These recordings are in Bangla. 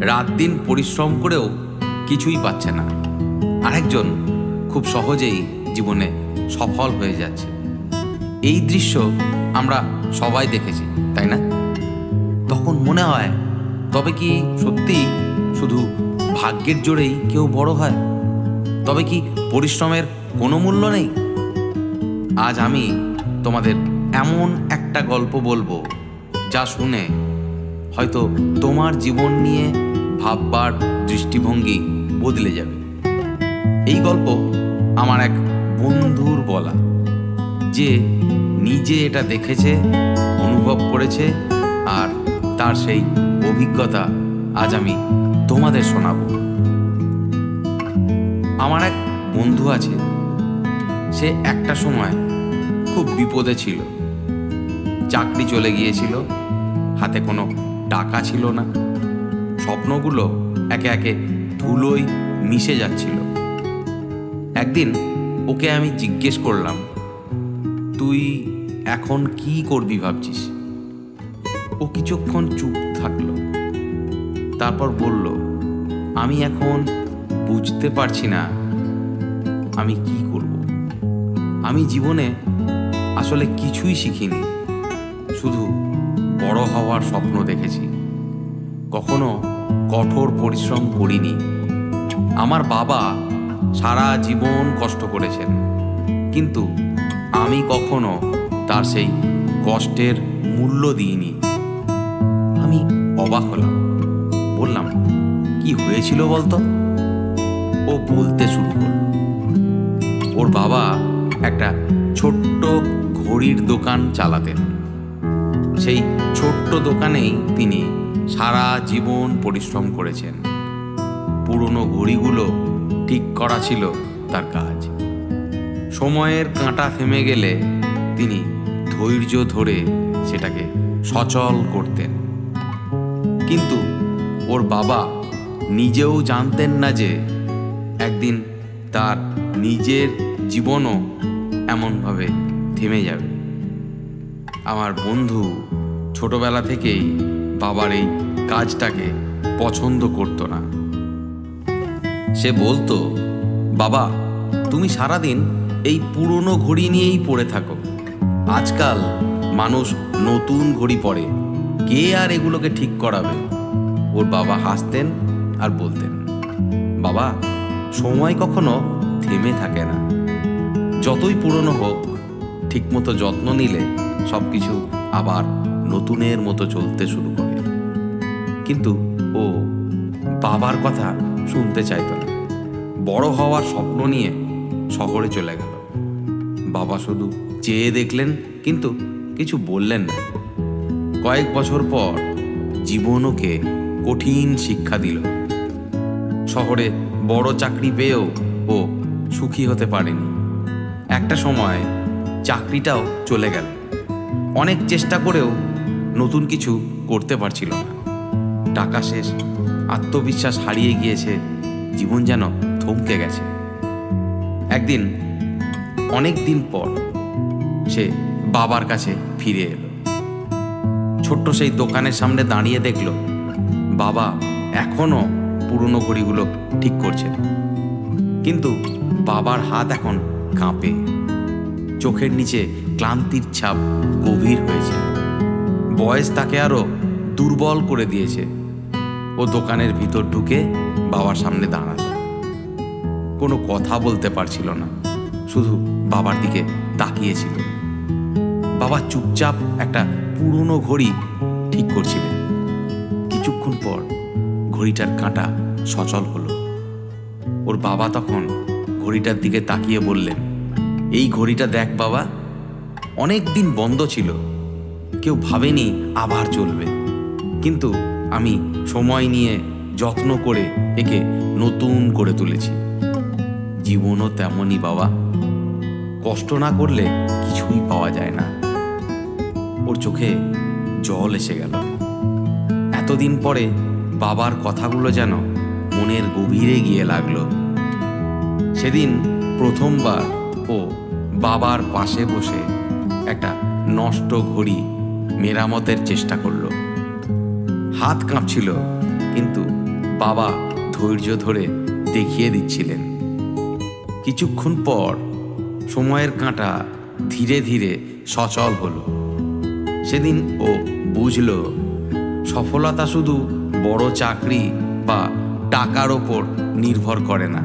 রাত দিন পরিশ্রম করেও কিছুই পাচ্ছে না। আরেকজন খুব সহজেই জীবনে সফল হয়ে যাচ্ছে। এই দৃশ্য আমরা সবাই দেখেছি, তাই না? তখন মনে হয়, তবে কি সত্যি শুধু ভাগ্যের জোরেই কেউ বড় হয়? তবে কি পরিশ্রমের কোনো মূল্য নেই? আজ আমি তোমাদের এমন একটা গল্প বলব, যা শুনে হয়তো তোমার জীবন নিয়ে ভাববার দৃষ্টিভঙ্গি বদলে যাবে। এই গল্প আমার এক বন্ধুর বলা, যে নিজে এটা দেখেছে, অনুভব করেছে, আর তার সেই অভিজ্ঞতা আজ আমি তোমাদের শোনাবো। আমার এক বন্ধু আছে, সে একটা সময় খুব বিপদে ছিল। চাকরি চলে গিয়েছিল, হাতে কোনো টাকা ছিল না। স্বপ্নগুলো একে একে ধুলোয় মিশে যাচ্ছিল। একদিন ওকে আমি জিজ্ঞেস করলাম, তুই এখন কি করবি ভাবছিস? ও কিছুক্ষণ চুপ থাকল। তারপর বলল, আমি এখন বুঝতে পারছি না আমি কি করব। আমি জীবনে আসলে কিছুই শিখিনি। শুধু বড় হওয়ার স্বপ্ন দেখেছি। কখনো কঠোর পরিশ্রম করিনি। আমার বাবা সারা জীবন কষ্ট করেছেন। কিন্তু আমি কখনো তার সেই কষ্টের মূল্য দিইনি। আমি অবাক হলাম। বললাম, কি হয়েছিল বলতো? ও বলতে শুরু করল, ওর বাবা একটা ছোট্ট ঘড়ির দোকান চালাতেন। সেই ছোট্ট দোকানেই তিনি সারা জীবন পরিশ্রম করেছেন। পুরনো ঘড়িগুলো ঠিক করা ছিল তার কাজ। সময়ের কাঁটা থেমে গেলে তিনি ধৈর্য ধরে সেটাকে সচল করতেন। কিন্তু ওর বাবা নিজেও জানতেন না যে একদিন তার নিজের জীবনও এমনভাবে থেমে যাবে। আমার বন্ধু ছোটবেলা থেকেই বাবার এই কাজটাকে পছন্দ করতো না। সে বলতো, বাবা, তুমি সারাদিন এই পুরনো ঘড়ি নিয়েই পড়ে থাকো। আজকাল মানুষ নতুন ঘড়ি পরে কে আর এগুলোকে ঠিক করাবে? ওর বাবা হাসতেন আর বলতেন, বাবা, সময় কখনো থেমে থাকে না। যতই পুরনো হোক, ঠিকমতো যত্ন নিলে সব কিছু আবার নতুনের মতো চলতে শুরু করে। কিন্তু ও বাবার কথা শুনতে চাইতো না। বড় হওয়ার স্বপ্ন নিয়ে শহরে চলে গেল। বাবা শুধু চেয়ে দেখলেন কিন্তু কিছু বললেন না। কয়েক বছর পর জীবন ওকে কঠিন শিক্ষা দিল। শহরে বড় চাকরি পেয়েও ও সুখী হতে পারেনি। একটা সময় চাকরিটাও চলে গেল। অনেক চেষ্টা করেও নতুন কিছু করতে পারছিল না। টাকা শেষ। আত্মবিশ্বাস হারিয়ে গিয়েছে। জীবন যেন থমকে গেছে। একদিন, অনেক দিন পর সে বাবার কাছে ফিরে এলো। ছোট্ট সেই দোকানের সামনে দাঁড়িয়ে দেখল, বাবা এখনও পুরনো ঘড়িগুলো ঠিক করছে কিন্তু বাবার হাত এখন কাঁপে। চোখের নিচে ক্লান্তির ছাপ গভীর হয়েছে। বয়স তাকে আরও দুর্বল করে দিয়েছে। ও দোকানের ভিতর ঢুকে বাবার সামনে দাঁড়াল। কোনো কথা বলতে পারছিল না, শুধু বাবার দিকে তাকিয়েছিল। বাবা চুপচাপ একটা পুরনো ঘড়ি ঠিক করছিলেন। কিছুক্ষণ পর ঘড়িটার কাঁটা সচল হলো। ওর বাবা তখন ঘড়িটার দিকে তাকিয়ে বললেন, এই ঘড়িটা দেখ বাবা অনেক দিন বন্ধ ছিল। কেউ ভাবেনি আবার চলবে। কিন্তু আমি সময় নিয়ে যত্ন করে একে নতুন করে তুলেছি। জীবনও তেমনই বাবা। কষ্ট না করলে কিছুই পাওয়া যায় না। ওর চোখে জল এসে গেল। এতদিন পরে বাবার কথাগুলো যেন মনের গভীরে গিয়ে লাগল। সেদিন প্রথমবার ও বাবার পাশে বসে একটা নষ্ট ঘড়ি মেরামতের চেষ্টা করল। হাত কাঁপছিল, কিন্তু বাবা ধৈর্য ধরে দেখিয়ে দিচ্ছিলেন। কিছুক্ষণ পর সময়ের কাঁটা ধীরে ধীরে সচল হলো। সেদিন ও বুঝল, সফলতা শুধু বড় চাকরি বা টাকার ওপর নির্ভর করে না।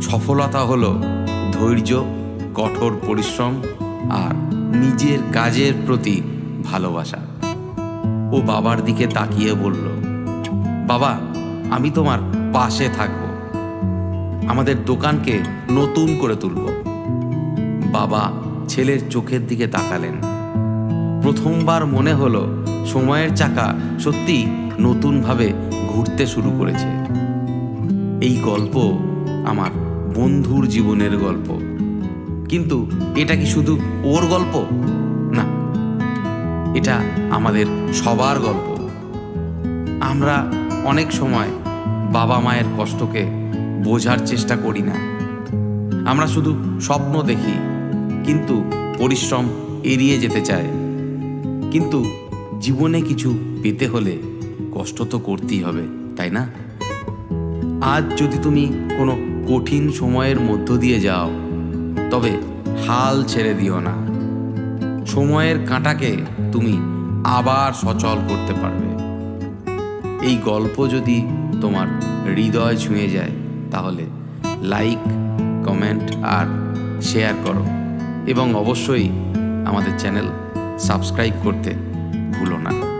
সফলতা হলো ধৈর্য, কঠোর পরিশ্রম আর নিজের কাজের প্রতি ভালোবাসা। ও বাবার দিকে তাকিয়ে বলল, বাবা, আমি তোমার পাশে থাকব। আমাদের দোকানকে নতুন করে তুলব। বাবা ছেলের চোখের দিকে তাকালেন। প্রথমবার মনে হলো সময়ের চাকা সত্যি নতুনভাবে ঘুরতে শুরু করেছে। এই গল্প আমার বন্ধুর জীবনের গল্প। কিন্তু এটা কি শুধু ওর গল্প? এটা আমাদের সবার গল্প। আমরা অনেক সময় বাবা মায়ের কষ্টকে বোঝার চেষ্টা করি না। আমরা শুধু স্বপ্ন দেখি, কিন্তু পরিশ্রম এড়িয়ে যেতে চায় কিন্তু জীবনে কিছু পেতে হলে কষ্ট তো করতেই হবে, তাই না? আজ যদি তুমি কোনো কঠিন সময়ের মধ্য দিয়ে যাও, তবে হাল ছেড়ে দিও না। সময়ের কাঁটাকে তুমি আবার সচল করতে পারবে। এই গল্প যদি তোমার হৃদয় ছুঁয়ে যায়, তাহলে লাইক কমেন্ট আর শেয়ার করো। এবং অবশ্যই আমাদের চ্যানেল সাবস্ক্রাইব করতে ভুলো না।